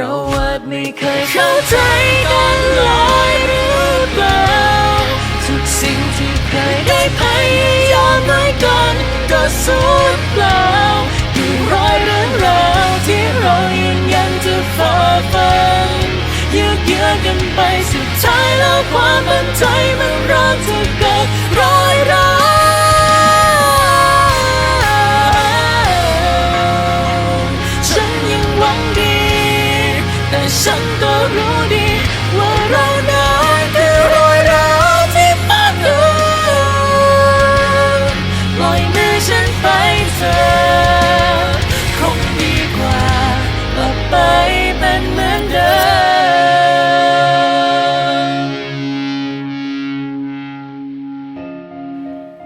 เราอาจไม่เคยเข้าใจกันเลยหรือเปล่าทุกสิ่งที่เคยได้พยายามไว้กันก็สูญเปล่าอยู่รอยเรื่องราวที่เรายังยันจะฝ่าฟันยืดเยื้อกันไปสุดท้ายแล้วความ ฉันก็รู้ดี